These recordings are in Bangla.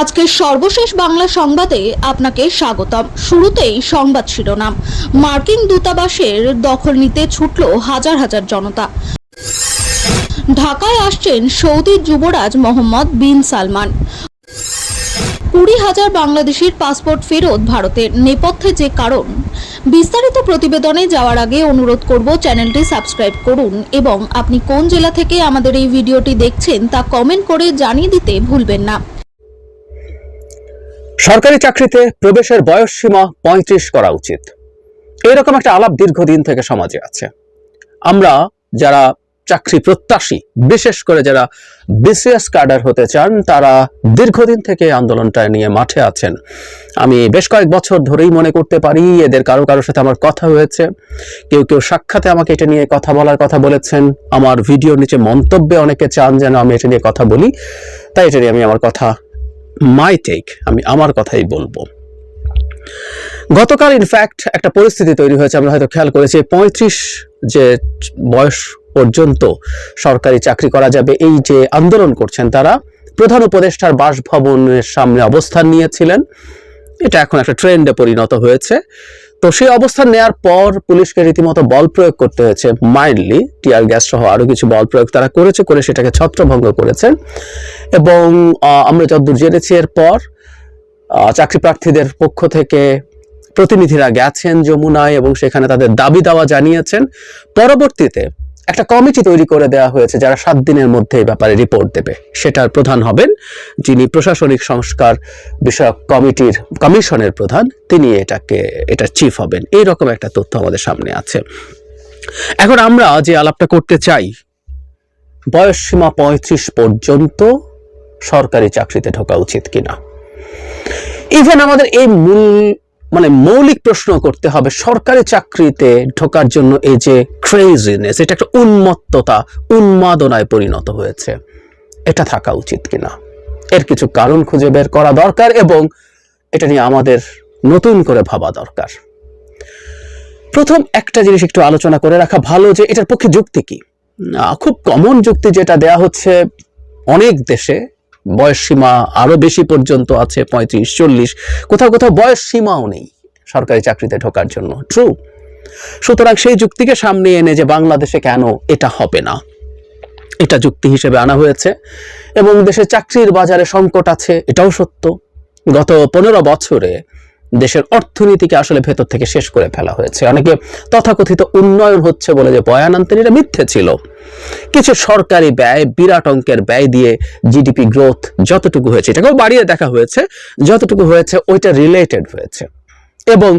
আজকের সর্বশেষ বাংলা সংবাদে আপনাকে স্বাগতম। শুরুতেই সংবাদ শিরোনাম। মার্কিন দূতাবাসের দখল নিতে ছুটল হাজার হাজার জনতা। ঢাকায় আসছেন সৌদি যুবরাজ মোহাম্মদ বিন সালমান। কুড়ি হাজার বাংলাদেশির পাসপোর্ট ফেরত ভারতের নেপথ্যে যে কারণ, বিস্তারিত প্রতিবেদনে যাওয়ার আগে অনুরোধ করব চ্যানেলটি সাবস্ক্রাইব করুন এবং আপনি কোন জেলা থেকে আমাদের এই ভিডিওটি দেখছেন তা কমেন্ট করে জানিয়ে দিতে ভুলবেন না। সরকারি চাকরিতে প্রবেশের বয়স সীমা পঁয়ত্রিশ করা উচিত। এরকম একটা আলাপ দীর্ঘদিন থেকে সমাজে আছে। আমরা যারা চাকরি প্রত্যাশী, বিশেষ করে যারা বিসিএস কার্ডার হতে চান, তারা দীর্ঘদিন থেকে আন্দোলনটা নিয়ে মাঠে আছেন। আমি বেশ কয়েক বছর ধরেই মনে করতে পারি, এদের কারও কারোর সাথে আমার কথা হয়েছে। কেউ কেউ সাক্ষাতে আমাকে এটা নিয়ে কথা বলার কথা বলেছেন। আমার ভিডিওর নিচে মন্তব্যে অনেকে চান যেন আমি এটা নিয়ে কথা বলি। তাই এটা নিয়ে আমি আমার কথা মাই টেক আমি আমার কথাই বলব। গতকাল ইনফ্যাক্ট একটা পরিস্থিতি তৈরি হয়েছে, আমরা হয়তো খেয়াল করেছি পঁয়ত্রিশ যে বয়স পর্যন্ত সরকারি চাকরি করা যাবে, এই যে আন্দোলন করছেন তারা, প্রধান উপদেষ্টার বাসভবনের সামনে অবস্থান নিয়েছিলেন। এটা এখন একটা ট্রেন্ডে পরিণত হয়েছে। তো সেই অবস্থান নেয়ার পর পুলিশকে রীতিমতো বল প্রয়োগ করতে হয়েছে মাইন্ডলি টিয়ার গ্যাস সহ আরও কিছু বল প্রয়োগ তারা করেছে, করে সেটাকে ছত্রভঙ্গ করেছেন এবং আমরা যতদূর জেনেছি এরপর চাকরি প্রার্থীদের পক্ষ থেকে প্রতিনিধিরা গেছেন যমুনায় এবং সেখানে তাদের দাবি দাওয়া জানিয়েছেন। পরবর্তীতে একটা কমিটি তৈরি করে দেওয়া হয়েছে যারা সাত দিনের মধ্যে এই ব্যাপারে রিপোর্ট দেবে। সেটার প্রধান হবেন যিনি প্রশাসনিক সংস্কার বিষয়ক কমিটির কমিশনের প্রধান, তিনি এটাকে এটা চিফ হবেন। এই রকম একটা তথ্য আমাদের সামনে আছে। এখন আমরা যে আলাপটা করতে চাই, বয়স সীমা পঁয়ত্রিশ পর্যন্ত সরকারি চাকরিতে ঢোকা উচিত কিনা। ইভেন আমাদের এই মূল মানে মৌলিক প্রশ্ন করতে হবে, সরকারি চাকরিতে ঢোকার জন্য এই যে ক্রেজিনেস এটা একটা উন্মত্ততা, উন্মাদনায় পরিণত হয়েছে। এটা থাকা উচিত কিনা? এর কিছু কারণ খুঁজে বের করা দরকার এবং এটা নিয়ে আমাদের নতুন করে ভাবা দরকার। প্রথম একটা জিনিস একটু আলোচনা করে রাখা ভালো যে এটার পক্ষে যুক্তি কি? খুব কমন যুক্তি যেটা দেয়া হচ্ছে অনেক দেশে বয়স সীমা আরও বেশি পর্যন্ত আছে, পঁয়ত্রিশ, চল্লিশ। কোথাও কোথাও বয়স সীমাও নেই সরকারি চাকরিতে ঢোকার জন্য। ট্রু সুতরাং সেই যুক্তিকে সামনে এনে যে বাংলাদেশে কেন এটা হবে না, এটা যুক্তি হিসেবে আনা হয়েছে এবং দেশে চাকরির বাজারে সংকট আছে, এটাও সত্য। গত পনেরো বছরে দেশের অর্থনীতিকে আসলে ভেতর থেকে শেষ করে ফেলা হয়েছে। অনেকে তথাকথিত উন্নয়ন হচ্ছে বলে যে বয়ান আনতেন, এটা মিথ্যে ছিল। কিছু সরকারি ব্যয়, বিরাট অঙ্কের ব্যয় দিয়ে জিডিপি গ্রোথ যতটুকু হয়েছে, এটাকেও বাড়িয়ে দেখা হয়েছে, যতটুকু হয়েছে ওইটা রিলেটেড হয়েছে। এবং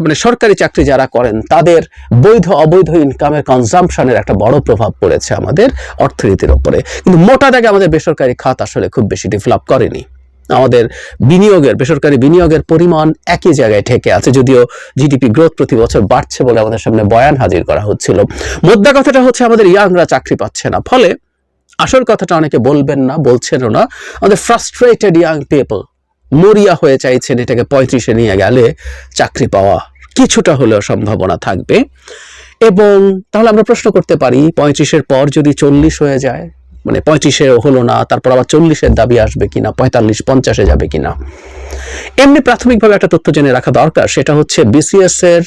মানে সরকারি চাকরি যারা করেন, তাদের বৈধ, অবৈধ ইনকামের কনজাম্পশনের একটা বড় প্রভাব পড়েছে আমাদের অর্থনীতির উপরে। কিন্তু মোটা দাগে আমাদের বেসরকারি খাত আসলে খুব বেশি ডেভেলপ করেনি। আমাদের বিনিয়োগের, বেসরকারি বিনিয়োগের পরিমাণ একই জায়গায় ঠেকে আছে, যদিও জিডিপি গ্রোথ প্রতি বছর বাড়ছে বলে আমাদের সামনে বয়ান হাজির করা হচ্ছিল। মোদ্দা কথাটা হচ্ছে আমাদের ইয়াংরা চাকরি পাচ্ছে না, ফলে আসল কথাটা অনেকে বলবেন না, বলছেনও না। আমাদের ফ্রাস্ট্রেটেড ইয়াং পিপল মরিয়া হয়ে চাইছেন এটাকে পঁয়ত্রিশে নিয়ে গেলে চাকরি পাওয়া কিছুটা হলেও সম্ভাবনা থাকবে। এবং তাহলে আমরা প্রশ্ন করতে পারি, পঁয়ত্রিশের পর যদি চল্লিশ হয়ে যায় মানে পঁয়ত্রিশে হলো না, তারপর আবার চল্লিশের দাবি আসবে কিনা, পঁয়তাল্লিশ, পঞ্চাশে যাবে কিনা। এমনি প্রাথমিকভাবে একটা তথ্য জেনে রাখা দরকার, সেটা হচ্ছে বিসিএস এর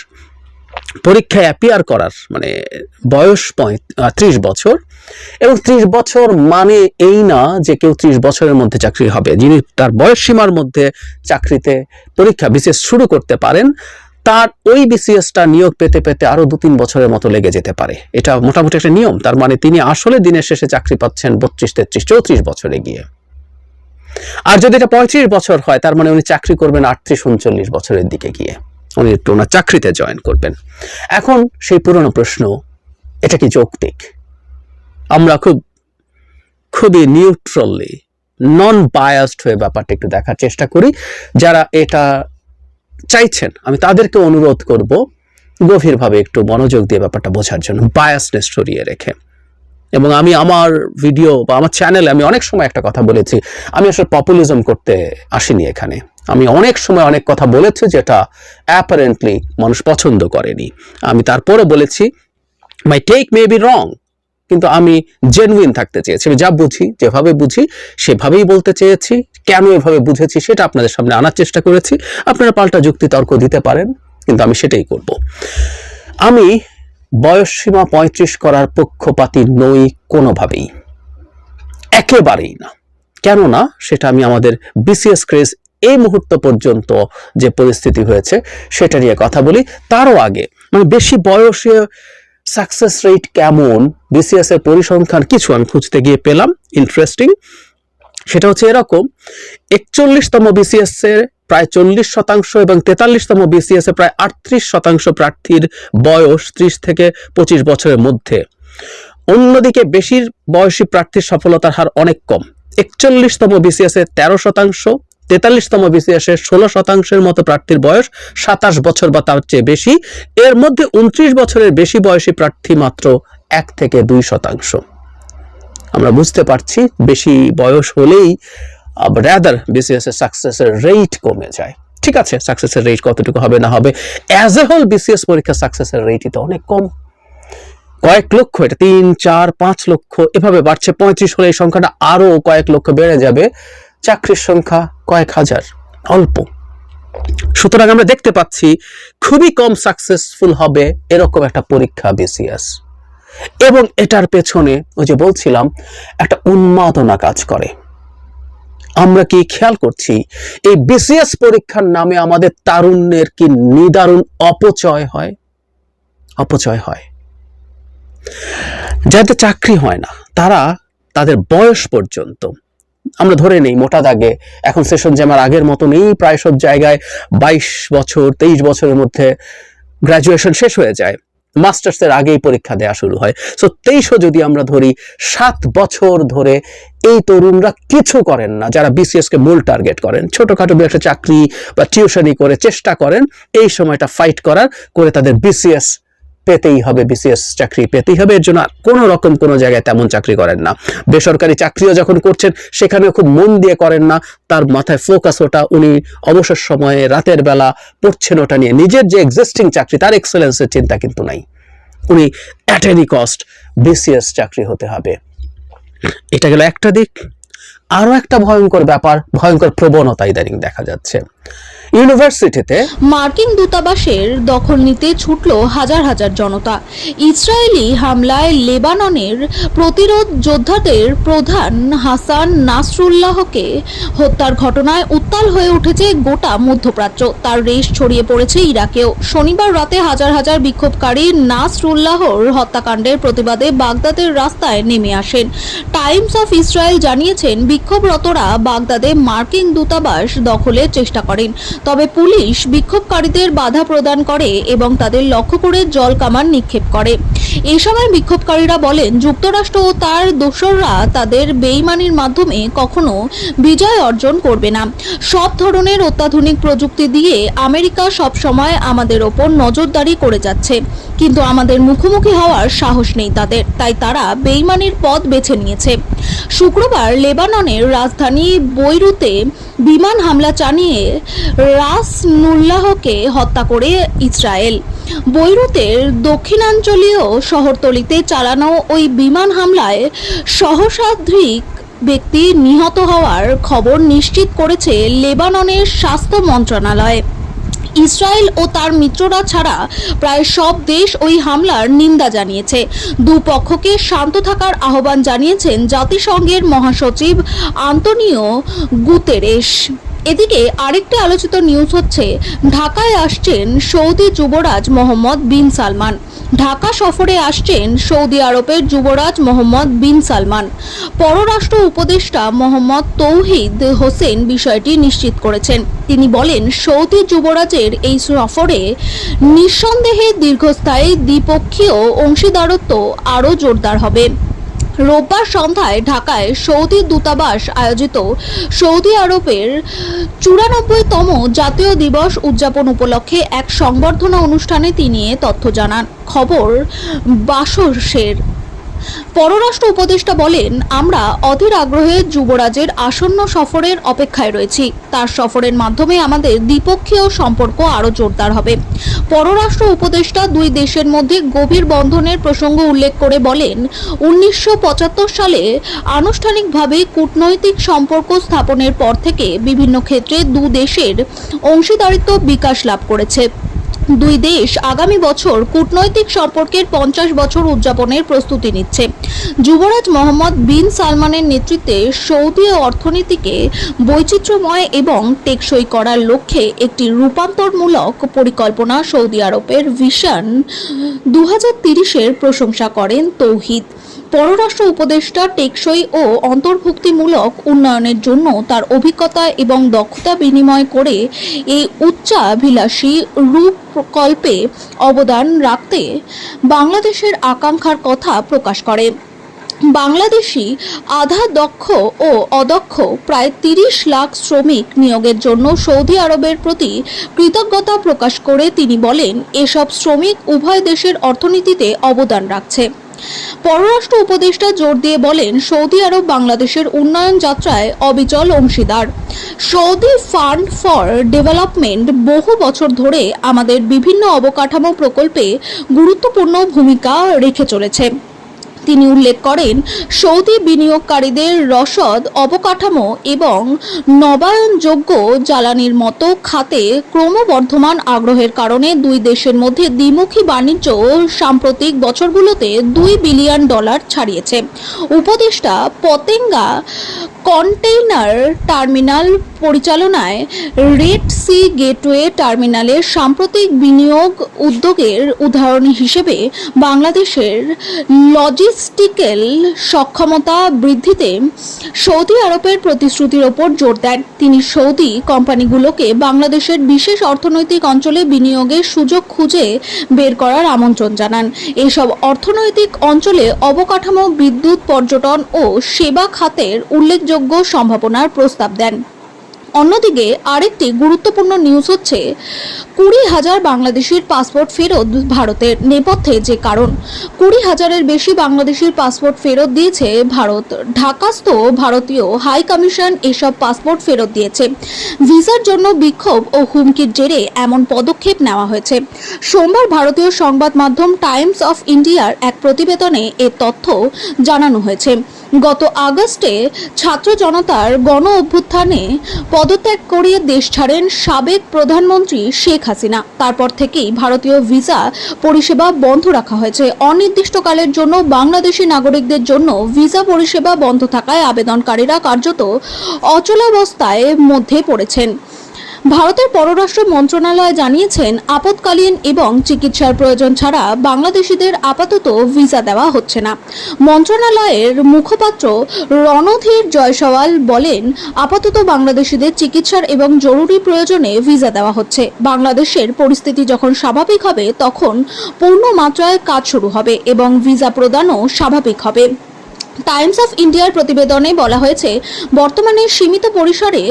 পরীক্ষায় অ্যাপিয়ার করার মানে বয়স ত্রিশ বছর, এবং ত্রিশ বছর মানে এই না যে কেউ ত্রিশ বছরের মধ্যে চাকরি হবে, যিনি তার বয়স সীমার মধ্যে চাকরিতে পরীক্ষা বিসিএস শুরু করতে পারেন। তার ওই বিসিএসটা নিয়োগ পেতে পেতে আরও দু তিন বছরের মতো লেগে যেতে পারে। এটা মোটামুটি একটা নিয়ম। তার মানে তিনি আসলে দিনের শেষে চাকরি পাচ্ছেন বত্রিশ, তেত্রিশ, চৌত্রিশ বছরে গিয়ে। আর যদি এটা পঁয়ত্রিশ বছর হয়, তার মানে উনি চাকরি করবেন আটত্রিশ, উনচল্লিশ বছরের দিকে গিয়ে। উনি একটু ওনার চাকরিতে জয়েন করবেন। এখন সেই পুরনো প্রশ্ন, এটা কি যৌক্তিক? আমরা খুব, খুবই নিউট্রালি নন বায়াসড হয়ে ব্যাপারটা একটু দেখার চেষ্টা করি। যারা এটা চাইছেন, আমি তাদেরকে অনুরোধ করব গভীরভাবে একটু মনোযোগ দিয়ে ব্যাপারটা বোঝার জন্য বায়াসনেস সরিয়ে রেখে। এবং আমি আমার ভিডিও বা আমার চ্যানেলে আমি অনেক সময় একটা কথা বলেছি, আমি আসলে পপুলিজম করতে আসিনি এখানে। আমি অনেক সময় অনেক কথা বলেছি যেটা অ্যাপারেন্টলি মানুষ পছন্দ করেনি। আমি তারপরে বলেছি মাই টেক মে বি রং কিন্তু আমি জেনুইন থাকতে চেয়েছি। আমি যা বুঝি, যেভাবে বুঝি, সেভাবেই বলতে চেয়েছি। কেন এভাবে বুঝেছি সেটা আপনাদের সামনে আনার চেষ্টা করেছি। আপনারা পাল্টা যুক্তি তর্ক দিতে পারেন, কিন্তু আমি সেটাই করব। আমি বয়সসীমা পঁয়ত্রিশ করার পক্ষপাতী নই কোনোভাবেই। একেবারেই না। কেননা সেটা আমি আমাদের বিসিএস ক্রেজ এই মুহূর্ত পর্যন্ত যে পরিস্থিতি হয়েছে, সেটা নিয়ে কথা বলি। তারও আগে মানে বেশি বয়সে সাকসেস রেট কেমন বিসিএস এর পরিসংখ্যান কিছু আমি খুঁজতে গিয়ে পেলাম। ইন্টারেস্টিং সেটা হচ্ছে এরকম, একচল্লিশতম বিসিএস এর প্রায় চল্লিশ শতাংশ এবং তেতাল্লিশতম বিসিএস এ প্রায় আটত্রিশ শতাংশ প্রার্থীর বয়স ত্রিশ থেকে পঁচিশ বছরের মধ্যে। অন্যদিকে বেশির বয়সী প্রার্থীর সফলতার হার অনেক কম। একচল্লিশতম বিসিএস এ তেরো শতাংশ, তেতাল্লিশতম বিসিএস এ ষোলো শতাংশের মতো প্রার্থীর বয়স সাতাশ বছর বা তার চেয়ে বেশি। এর মধ্যে উনত্রিশ বছরের বেশি বয়সী প্রার্থী মাত্র এক থেকে দুই শতাংশ। আমরা বুঝতে পারছি বেশি বয়স হলেই রাদার বিসিএস এর সাকসেসের রেট কমে যায়। ঠিক আছে সাকসেসের রেট কতটুকু হবে না হবে? অ্যাজ এ হোল বিসিএস পরীক্ষা সাকসেসের রেটই তো অনেক কম। কয়েক লক্ষ, এটা তিন, চার, পাঁচ লক্ষ, এভাবে বাড়ছে। পঁয়ত্রিশ হলে এই সংখ্যাটা আরও কয়েক লক্ষ বেড়ে যাবে। চাকরির সংখ্যা কয়েক হাজার, অল্প। সুতরাং আমরা দেখতে পাচ্ছি, খুবই কম সাকসেসফুল হবে এরকম একটা পরীক্ষা বিসিএস এবং এটার পেছনে ওই যে বলছিলাম, একটা উন্মাদনা কাজ করে। আমরা কি খেয়াল করছি, এই বিসিএস পরীক্ষার নামে আমাদের তারুণ্যের কি নিদারুণ অপচয় হয়? অপচয় হয়। যাদের চাকরি হয় না, তারা তাদের বয়স পর্যন্ত, আমরা ধরে নেই মোটা দাগে, এখন সেশন জ্যামার আগের মতো নেই প্রায় সব জায়গায় বাইশ বছর, তেইশ বছরের মধ্যে গ্রাজুয়েশন শেষ হয়ে যায়। মাস্টার্স এর আগেই পরীক্ষা দেওয়া শুরু হয়। সো তেইশও যদি আমরা ধরি, সাত বছর ধরে এই তরুণরা কিছু করেন না, যারা বিসিএস কে মূল টার্গেট করেন। ছোটখাটো একটা চাকরি বা টিউশনি করে চেষ্টা করেন, এই সময়টা ফাইট করার, করে তাদের বিসিএস পেতেই হবে বিসিএস চাকরি পেতেই হবে। এর জন্য কোনো রকম কোনো জায়গায় তেমন চাকরি করেন না। বেসরকারি চাকরিও যখন করছেন, সেখানেও খুব মন দিয়ে করেন না। তার মাথায় ফোকাস ওটা, উনি অবসর সময়ে রাতের বেলা পড়ছেন ওটা নিয়ে। নিজের যে এক্সিস্টিং চাকরি, তার এক্সেলেন্সের চিন্তা কিন্তু নাই। উনি অ্যাট এনি কস্ট বিসিএস চাকরি হতে হবে। এটা গেল একটা দিক। আরও একটা ভয়ঙ্কর ব্যাপার, ভয়ঙ্কর প্রবণতা ইদানিং দেখা যাচ্ছে। ইউনিভার্সিটিতে মার্কিন দূতাবাসের দখল নিতে ছুটল হাজার হাজার জনতা। ইসরায়েলি হামলায় লেবাননের প্রতিরোধ যোদ্ধাদের প্রধান হাসান নাসরুল্লাহকে হত্যার ঘটনায় উত্তাল হয়ে উঠেছে গোটা মধ্যপ্রাচ্য। তার রেশ ছড়িয়ে পড়েছে ইরাকেও। শনিবার রাতে হাজার হাজার বিক্ষোভকারী নাসরুল্লাহর হত্যাকাণ্ডের প্রতিবাদে বাগদাদের রাস্তায় নেমে আসেন। টাইমস অফ ইসরায়েল জানিয়েছেন, বিক্ষোভরতরা বাগদাদে মার্কিন দূতাবাস দখলের চেষ্টা করেন। তবে পুলিশ বিক্ষোভকারীদের বাধা প্রদান করে এবং তাদের লক্ষ্য করে জল কামান নিক্ষেপ করে। এ সময় বিক্ষোভকারীরা বলেন, যুক্তরাষ্ট্র ও তার দোসররা তাদের বেইমানির মাধ্যমে কখনো বিজয় অর্জন করবে না। সব ধরনের অত্যাধুনিক প্রযুক্তি দিয়ে আমেরিকা সব সময় আমাদের ওপর নজরদারি করে যাচ্ছে। কিন্তু আমাদের মুখোমুখি হওয়ার সাহস নেই তাদের, তাই তারা বেইমানির পথ বেছে নিয়েছে। শুক্রবার লেবাননের রাজধানী বৈরুতে বিমান হামলা চালিয়ে রাস নুল্লাহকে হত্যা করে ইসরায়েল। বৈরুতের দক্ষিণাঞ্চলীয় শহরতলিতে চালানো ওই বিমান হামলায় সহস্রাধিক ব্যক্তি নিহত হওয়ার খবর নিশ্চিত করেছে লেবাননের স্বাস্থ্য মন্ত্রণালয়। ইসরায়েল ও তার মিত্ররা ছাড়া প্রায় সব দেশ ওই হামলার নিন্দা জানিয়েছে। দুপক্ষকে শান্ত থাকার আহ্বান জানিয়েছেন জাতিসংঘের মহাসচিব আন্তনিও গুতেরেস এদিকে আরেকটি আলোচিত নিউজ হচ্ছে, ঢাকায় আসছেন সৌদি যুবরাজ মোহাম্মদ বিন সালমান। ঢাকা সফরে আসছেন সৌদি আরবের যুবরাজ মোহাম্মদ বিন সালমান। পররাষ্ট্র উপদেষ্টা মোহাম্মদ তৌহিদ হোসেন বিষয়টি নিশ্চিত করেছেন। তিনি বলেন, সৌদি যুবরাজের এই সফরে নিঃসন্দেহে দীর্ঘস্থায়ী দ্বিপক্ষীয় অংশীদারত্ব আরও জোরদার হবে। রোববার সন্ধ্যায় ঢাকায় সৌদি দূতাবাস আয়োজিত সৌদি আরবের চুরানব্বইতম জাতীয় দিবস উদযাপন উপলক্ষে এক সংবর্ধনা অনুষ্ঠানে তিনি এ তথ্য জানান। খবর বাসসের পররাষ্ট্র উপদেষ্টা বলেন, আমরা অধীর আগ্রহে যুবরাজের আসন্ন সফরের অপেক্ষায় রয়েছি। তার সফরের মাধ্যমে আমাদের দ্বিপক্ষীয় সম্পর্ক আরও জোরদার হবে। পররাষ্ট্র উপদেষ্টা দুই দেশের মধ্যে গভীর বন্ধনের প্রসঙ্গ উল্লেখ করে বলেন, উনিশশো পঁচাত্তর সালে আনুষ্ঠানিকভাবে কূটনৈতিক সম্পর্ক স্থাপনের পর থেকে বিভিন্ন ক্ষেত্রে দু দেশের অংশীদারিত্ব বিকাশ লাভ করেছে। দুই দেশ আগামী বছর কূটনৈতিক সম্পর্কের পঞ্চাশ বছর উদযাপনের প্রস্তুতি নিচ্ছে। যুবরাজ মোহাম্মদ বিন সালমানের নেতৃত্বে সৌদি অর্থনীতিকে বৈচিত্র্যময় এবং টেকসই করার লক্ষ্যে একটি রূপান্তরমূলক পরিকল্পনা সৌদি আরবের ভিশন দু হাজার প্রশংসা করেন তৌহিদ। পররাষ্ট্র উপদেষ্টা টেকসই ও অন্তর্ভুক্তিমূলক উন্নয়নের জন্য তার অভিজ্ঞতা এবং দক্ষতা বিনিময় করে এই উচ্চাভিলাষী রূপকল্পে অবদান রাখতে বাংলাদেশের আকাঙ্ক্ষার কথা প্রকাশ করে। বাংলাদেশি আধা দক্ষ ও অদক্ষ প্রায় তিরিশ লাখ শ্রমিক নিয়োগের জন্য সৌদি আরবের প্রতি কৃতজ্ঞতা প্রকাশ করে তিনি বলেন, এসব শ্রমিক উভয় দেশের অর্থনীতিতে অবদান রাখছে। পররাষ্ট্র উপদেষ্টা জোর দিয়ে বলেন, সৌদি আরব বাংলাদেশের উন্নয়ন যাত্রায় অবিচল অংশীদার। সৌদি ফান্ড ফর ডেভেলপমেন্ট বহু বছর ধরে আমাদের বিভিন্ন অবকাঠামো প্রকল্পে গুরুত্বপূর্ণ ভূমিকা রেখে চলেছে। তিনি উল্লেখ করেন, সৌদি বিনিয়োগকারীদের রসদ, অবকাঠামো এবং নবায়নযোগ্য জ্বালানির মতো খাতে ক্রমবর্ধমান আগ্রহের কারণে দুই দেশের মধ্যে দ্বিমুখী বাণিজ্য সাম্প্রতিক বছরগুলোতে দুই বিলিয়ন ডলার ছাড়িয়েছে। উপদেষ্টা পতেঙ্গা কন্টেইনার টার্মিনাল পরিচালনায় রেড সি গেটওয়ে টার্মিনালের সাম্প্রতিক বিনিয়োগ উদ্যোগের উদাহরণ হিসেবে বাংলাদেশের লজিস্টিক্যাল সক্ষমতা বৃদ্ধিতে সৌদি আরবের প্রতিশ্রুতির ওপর জোর দেন তিনি। সৌদি কোম্পানিগুলোকে বাংলাদেশের বিশেষ অর্থনৈতিক অঞ্চলে বিনিয়োগের সুযোগ খুঁজে বের করার আমন্ত্রণ জানান। এসব অর্থনৈতিক অঞ্চলে অবকাঠামো, বিদ্যুৎ, পর্যটন ও সেবা খাতের উল্লেখযোগ্য সম্ভাবনার প্রস্তাব দেন। অন্যদিকে আরেকটি গুরুত্বপূর্ণ নিউজ হচ্ছে, কুড়ি হাজার বাংলাদেশির পাসপোর্ট ফেরত ভারতের নেপথ্যে যে কারণ। কুড়ি হাজারের বেশি বাংলাদেশির পাসপোর্ট ফেরত দিয়েছে ভারত। ঢাকাস্থ ভারতীয় হাই কমিশন এসব পাসপোর্ট ফেরত দিয়েছে। ভিসার জন্য বিক্ষোভ ও হুমকির জেরে এমন পদক্ষেপ নেওয়া হয়েছে। সোমবার ভারতীয় সংবাদ মাধ্যম টাইমস অফ ইন্ডিয়ার এক প্রতিবেদনে এ তথ্য জানানো হয়েছে। গত আগস্টে ছাত্র জনতার গণ অভ্যুত্থানে পদত্যাগ করিয়ে দেশ ছাড়েন সাবেক প্রধানমন্ত্রী শেখ হাসিনা। তারপর থেকেই ভারতীয় ভিসা পরিষেবা বন্ধ রাখা হয়েছে। অনির্দিষ্টকালের জন্য বাংলাদেশি নাগরিকদের জন্য ভিসা পরিষেবা বন্ধ থাকায় আবেদনকারীরা কার্যত অচলাবস্থায় মধ্যে পড়েছেন। ভারতের পররাষ্ট্র মন্ত্রণালয় জানিয়েছেন আপৎকালীন এবং চিকিৎসার প্রয়োজন ছাড়া বাংলাদেশিদের আপাতত ভিসা দেওয়া হচ্ছে না। মন্ত্রণালয়ের মুখপাত্র রণধীর জয়সওয়াল বলেন, আপাতত বাংলাদেশিদের চিকিৎসার এবং জরুরি প্রয়োজনে ভিসা দেওয়া হচ্ছে। বাংলাদেশের পরিস্থিতি যখন স্বাভাবিক হবে, তখন পূর্ণ মাত্রায় কাজ শুরু হবে এবং ভিসা প্রদানও স্বাভাবিক হবে। টাইমস অফ ইন্ডিয়ার প্রতিবেদনে বলা হয়েছে, বর্তমানে সীমিত পরিসরে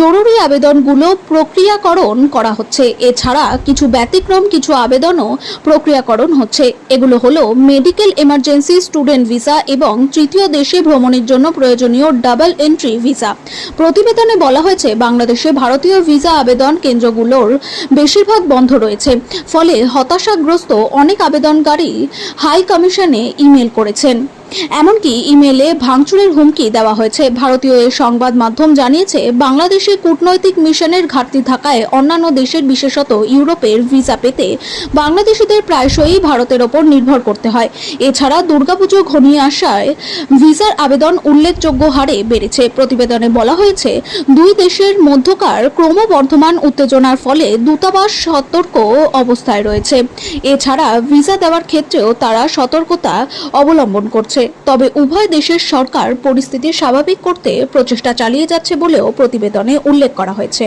জরুরি আবেদনগুলো প্রক্রিয়াকরণ করা হচ্ছে। এছাড়া কিছু ব্যতিক্রম, কিছু আবেদনও প্রক্রিয়াকরণ হচ্ছে। এগুলো হলো মেডিকেল এমার্জেন্সি, স্টুডেন্ট ভিসা এবং তৃতীয় দেশে ভ্রমণের জন্য প্রয়োজনীয় ডাবল এন্ট্রি ভিসা। প্রতিবেদনে বলা হয়েছে, বাংলাদেশে ভারতীয় ভিসা আবেদন কেন্দ্রগুলোর বেশিরভাগ বন্ধ রয়েছে। ফলে হতাশাগ্রস্ত অনেক আবেদনকারী হাই কমিশনে ইমেল করেছেন। এমনকি ইমেলে ভাঙচুরের হুমকি দেওয়া হয়েছে। ভারতীয় এ সংবাদ মাধ্যম জানিয়েছে, বাংলাদেশে কূটনৈতিক মিশনের ঘাটতি থাকায় অন্যান্য দেশের বিশেষত ইউরোপের ভিসা পেতে বাংলাদেশিদের প্রায়শই ভারতের ওপর নির্ভর করতে হয়। এছাড়া দুর্গাপুজো ঘনিয়ে আসায় ভিসার আবেদন উল্লেখযোগ্য হারে বেড়েছে। প্রতিবেদনে বলা হয়েছে, দুই দেশের মধ্যকার ক্রমবর্ধমান উত্তেজনার ফলে দূতাবাস সতর্ক অবস্থায় রয়েছে। এছাড়া ভিসা দেওয়ার ক্ষেত্রেও তারা সতর্কতা অবলম্বন করছে। তবে উভয় দেশের সরকার পরিস্থিতি স্বাভাবিক করতে প্রচেষ্টা চালিয়ে যাচ্ছে বলেও প্রতিবেদনে উল্লেখ করা হয়েছে।